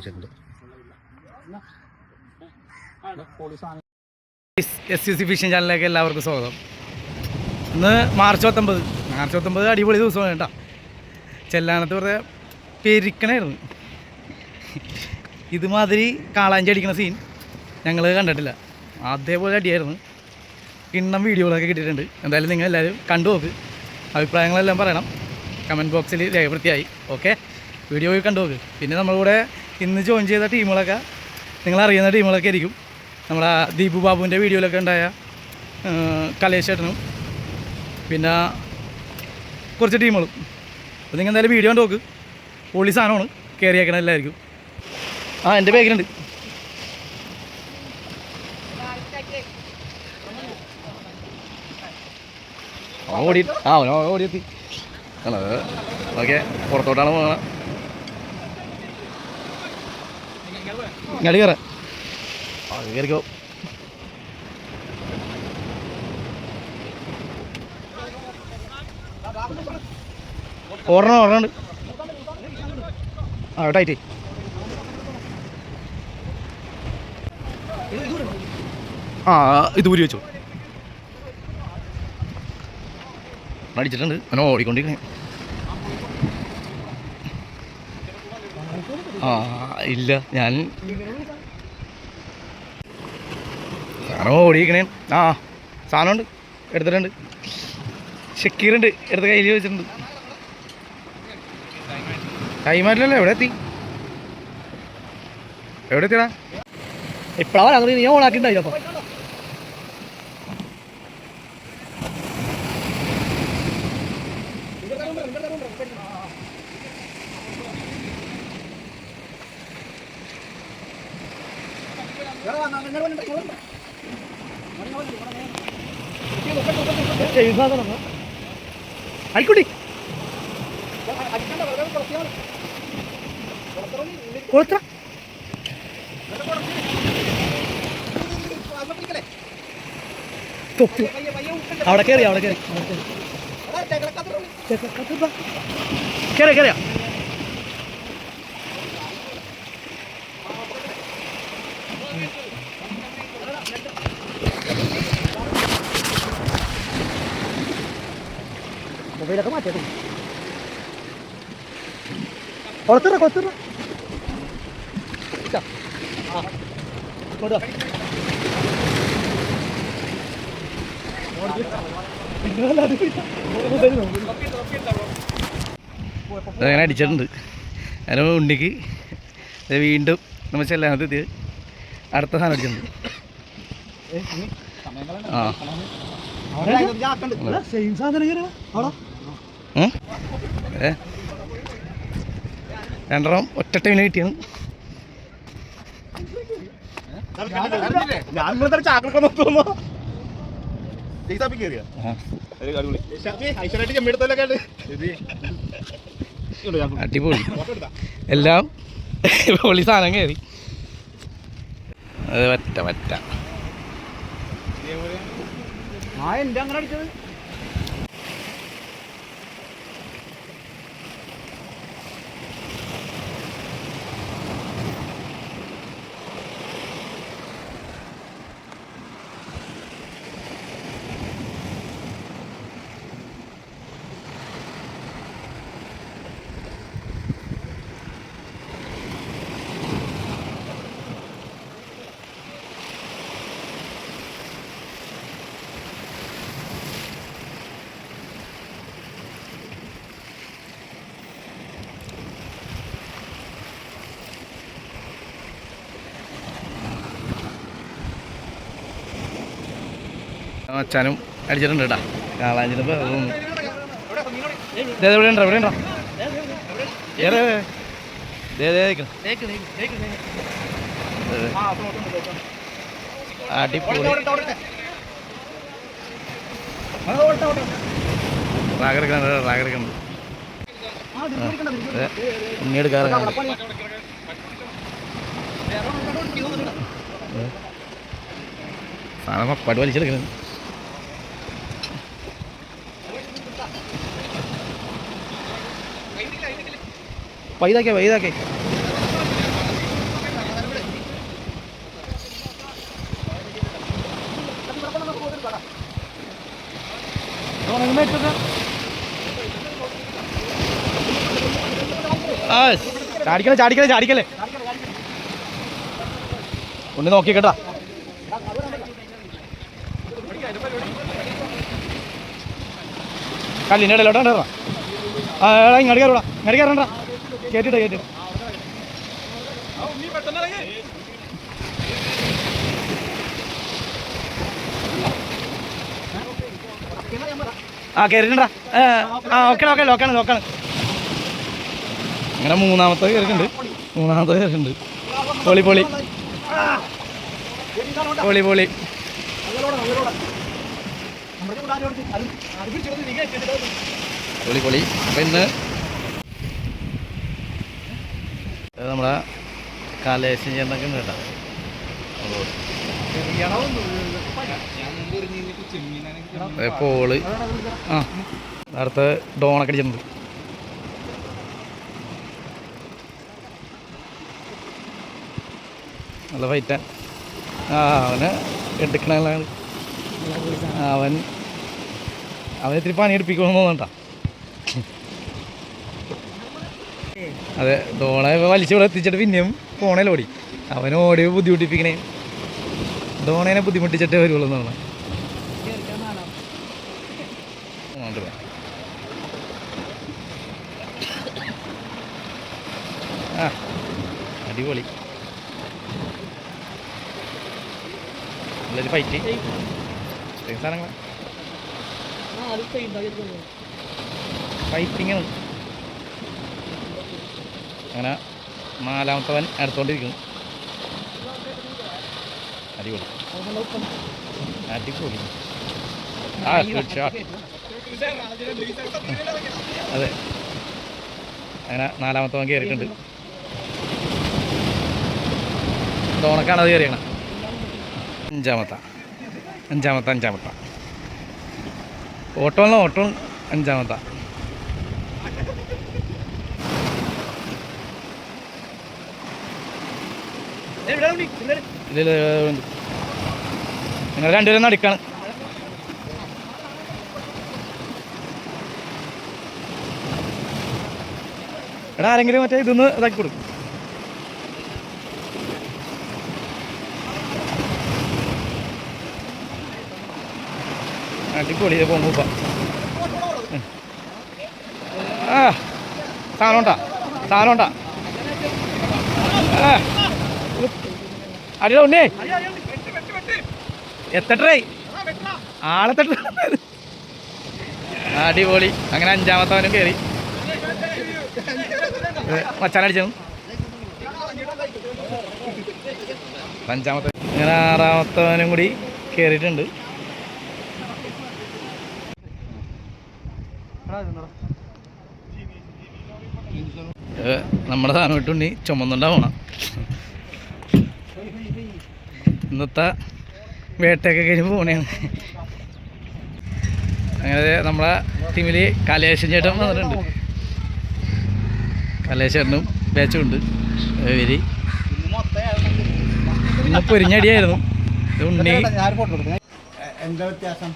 വെച്ചിട്ടുണ്ട് S U C phishing ചാനലിലേക്ക് എല്ലാവർക്കും സ്വാഗതം. ഇന്ന് മാർച്ച് പത്തൊമ്പത്. മാർച്ച് പത്തൊമ്പത് അടിപൊളി ദിവസമാണ് കേട്ടോ. ചെല്ലാനത്ത് വെറുതെ പെരിക്കണായിരുന്നു. ഇതുമാതിരി കാളാഞ്ചി അടിക്കുന്ന സീൻ ഞങ്ങൾ കണ്ടിട്ടില്ല. അതേപോലെ അടിയായിരുന്നു. കിണ്ണം വീഡിയോകളൊക്കെ കിട്ടിയിട്ടുണ്ട്. എന്തായാലും നിങ്ങൾ എല്ലാവരും കണ്ടു നോക്ക്. അഭിപ്രായങ്ങളെല്ലാം പറയണം. കമന്റ് ബോക്സിൽ രേഖപ്പെടുത്തിയായി. ഓക്കെ? വീഡിയോ കണ്ടു നോക്ക്. പിന്നെ നമ്മളിവിടെ ഇന്ന് ജോയിൻ ചെയ്ത ടീമുകളൊക്കെ നിങ്ങളറിയുന്ന ടീമുകളൊക്കെ ആയിരിക്കും. നമ്മുടെ ദീപു ബാബുവിന്റെ വീഡിയോയിലൊക്കെ ഉണ്ടായ കലേശേട്ടനും പിന്നെ കുറച്ച് ടീമുകളും അപ്പോൾ നിങ്ങൾ എന്തായാലും വീഡിയോ നോക്ക്. പൊളി സാധനമാണ്. കയറിയേക്കണം എല്ലാവർക്കും ആ എന്റെ ബാഗിലുണ്ട് ഓടി ആ ഓടിയെത്തി. ഓക്കെ പുറത്തോട്ടാണ് പോകണം ഇങ്ങോട്ട് കയറാം കയറിക്കോ ഓടണം ഓടണുണ്ട് ആ ടൈറ്റ് ആ ഇത് ഊരി വെച്ചോ. അടിച്ചിട്ടുണ്ട് അങ്ങനെ ഓടിക്കൊണ്ടിരിക്കണേ. ആ ഇല്ല ഞാൻ സാധനം ഓടിക്കണേ ആ സാധനമുണ്ട് എടുത്തിട്ടുണ്ട്. ഷക്കീറുണ്ട് എടുത്ത് കയ്യിൽ വെച്ചിട്ടുണ്ട്. കൈമാറ്റില്ലല്ലോ എവിടെ എത്തി? എവിടെ എത്തിയടാ? ഇപ്പഴാ നീ ഓണാക്കിണ്ടായിരുന്നു അപ്പൊ. ആയിക്കോട്ടെ. കൊളുത്ത തൊപ്പി. അവിടെ കയറി അവിടെ കയറി കയറിയ കയറിയ മൊബൈലൊക്കെ മാറ്റി കൊളത്തിറ കൊളത്തിറ അങ്ങനെ അടിച്ചിട്ടുണ്ട് അതിന് ഉണ്ണിക്ക് വീണ്ടും നമ്മൾ ചെല്ലാനത്ത് എത്തിയത് അടുത്ത സാധനം അടിച്ചിട്ടുണ്ട് ആ സെയിം സാധനം രണ്ടെണ്ണം ഒറ്റ ടൈമിന് കിട്ടിയാണ്. അടിപൊളി. എല്ലാം പൊളി സാധനം കയറി. അത് പറ്റ പറ്റ ആ എന്റെ അങ്ങനെ അടിച്ചത്. അച്ഛനും അടിച്ചിട്ടുണ്ട് കേട്ടാ. ദേ ഇവിടെ ഉണ്ടോ വൈതാക്കേ വൈതാക്കേ ചാടിക്കലേ ചാടിക്കലേ ചാടിക്കലേ. ഒന്ന് നോക്കി കേട്ടാ കല്ലിന്റെ ഇടയിലോട്ടാ ആ ഇങ്ങടിക്കാറുടാ ഇങ്ങടിക്കാറുണ്ടാ കേട്ടിട്ട് കേട്ടിട്ട്. ആ കയറിണ്ടാ ആ ഓക്കെ ഓക്കെ ലോക്കാണ് ലോക്കാണ് അങ്ങനെ മൂന്നാമത്തെ കയറിയിട്ടുണ്ട് മൂന്നാമത്തെ കയറിയിട്ടുണ്ട് പൊളി പൊളി. പൊളി പൊളി. പൊളി പൊളി. അപ്പം ഇന്ന് ഇത് കാലേശം ചെന്നൊക്കെ കേട്ടോ. പോൾ. ആ അടുത്ത ഡോണൊക്കെ അടിച്ചിട്ടുണ്ട്. നല്ല ഫൈറ്റാ ആ. അവന് എടുക്കണ അവൻ അവൻ ഇത്തിരി പണി എടുപ്പിക്കണമെന്ന് തോന്നണ്ട അതെ ധോണെ വലിച്ചു ഇവിടെ എത്തിച്ചിട്ട് പിന്നെയും പോണേൽ ഓടി. അവൻ ഓടി ബുദ്ധിമുട്ടിപ്പിക്കണേ. ധോണേനെ ബുദ്ധിമുട്ടിച്ചിട്ടേ വരുള്ളൂ എന്നാണ് ആ അടിപൊളി. നല്ലൊരു ഫൈറ്റ് സാധനങ്ങൾ ഫൈറ്റിങ് അങ്ങനെ നാലാമത്തവൻ അടുത്തോണ്ടിരിക്കുന്നു അടിപൊളി. അടിപൊളി. ആ അതെ. അങ്ങനെ നാലാമത്തവൻ കയറിയിട്ടുണ്ട്. ഡോണക്കാണ് അത് കയറിയണം. അഞ്ചാമത്ത. അഞ്ചാമത്ത അഞ്ചാമത്ത. ഓട്ടോ അല്ല ഓട്ടോ അഞ്ചാമത്ത. നിങ്ങൾ രണ്ടുപേരും നടക്കാണ് എടാ ആരെങ്കിലും മറ്റേ ഇതൊന്ന് ഇതാക്കി കൊടുക്കും അടിപൊളി ഇത് ആ സാധനം ഉണ്ടാ സാധനം ഉണ്ടാ അടിയോ ഉണ്ണേ എത്തട്ടേ. തട്ട. അടിപൊളി. അങ്ങനെ അഞ്ചാമത്തവനും കയറി മച്ചാനടിച്ചു അഞ്ചാമത്തെ അങ്ങനെ ആറാമത്തവനും കൂടി കയറിയിട്ടുണ്ട് നമ്മുടെ സാധനം ഇട്ടുണ്ടി ചുമന്നുണ്ടാവണം. ഇന്നത്തെ വേട്ടയൊക്കെ കഴിഞ്ഞ് പോണേന്ന് അങ്ങനെ നമ്മളെ ടീമിൽ കലേശൻ ചേട്ടൻ വന്നിട്ടുണ്ട്. കലേശേട്ടനും ബാച്ചുണ്ട് ഇവർ. ഇന്ന് പൊരിഞ്ഞടിയായിരുന്നു. ഇത് ഉണ്ണി. എന്താ വ്യത്യാസം.